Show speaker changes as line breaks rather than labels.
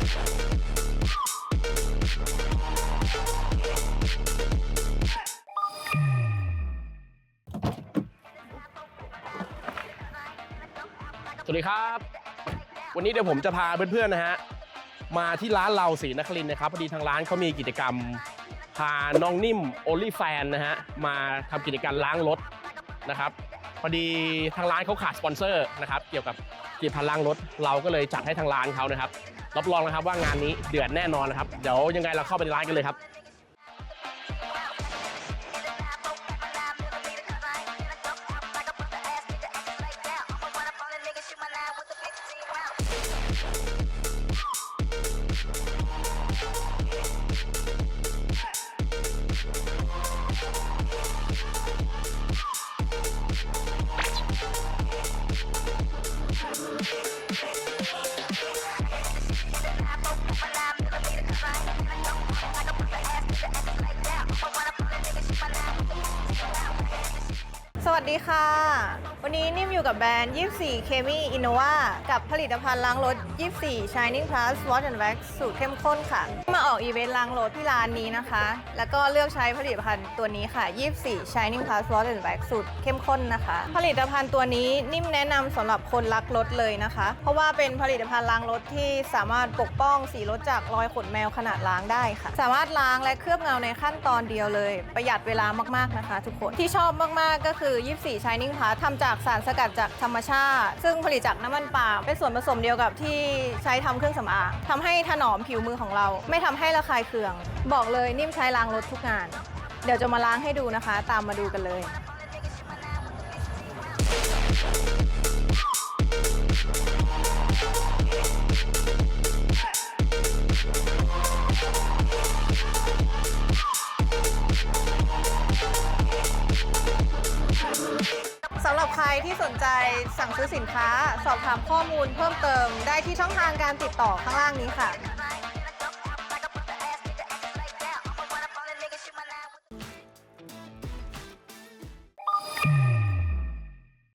สวัสดีครับ วันนี้เดี๋ยวผมจะพาเพื่อนๆนะฮะมาที่ร้านเราศรีนครินนะครับพอดีทางร้านเขามีกิจกรรม พาน้องนิ่มโอลี่แฟนนะฮะมาทำกิจกรรมล้างรถนะครับพอดีทางร้านเขาขาดสปอนเซอร์นะครับเกี่ยวกับ ผลิตภัณฑ์ล้างรถเราก็เลยจัดให้ทางร้านเขานะครับรับรองนะครับว่างานนี้เดือดแน่นอนนะครับเดี๋ยวยังไงเราเข้าไปในร้านกันเลยครับ
สวัสดีค่ะวันนี้นิ่มอยู่กับแบรนด์ 24 k e m i Innova กับผลิตภัณฑ์ล้างรถ 24 Shining Plus Wash and Wax สูตรเข้มข้นค่ะ มาออกอีเวนต์ล้างรถที่ร้านนี้นะคะ แล้วก็เลือกใช้ผลิตภัณฑ์ตัวนี้ค่ะ 24 Shining Plus Wash and Wax สูตรเข้มข้นนะคะ ผลิตภัณฑ์ตัวนี้นิ่มแนะนำสำหรับคนรักรถเลยนะคะ เพราะว่าเป็นผลิตภัณฑ์ล้างรถที่สามารถปกป้องสีรถจากรอยขนแมวขนาดล้างได้ค่ะ สามารถล้างและเคลือบเงาในขั้นตอนเดียวเลย ประหยัดเวลามากๆนะคะ ทุกคนที่ชอบมากๆก็คือ 24 Shining Plus ทำจากสารสกัดจากธรรมชาติ ซึ่งผลิตจากน้ำมันปาล์มเป็นส่วนผสมเดียวกับที่ใช้ทำเครื่องสำอางทำให้ถนอมผิวมือของเรา ไม่ทำให้ระคายเคือง บอกเลยนิ่มใช้ล้างรถทุกงาน เดี๋ยวจะมาล้างให้ดูนะคะ ตามมาดูกันเลย ใครที่สนใจสั่งซื้อสินค้า สอบถามข้อมูลเพิ่มเติมได้ที่ช่องทางการติดต่อข้างล่างนี้ค่ะ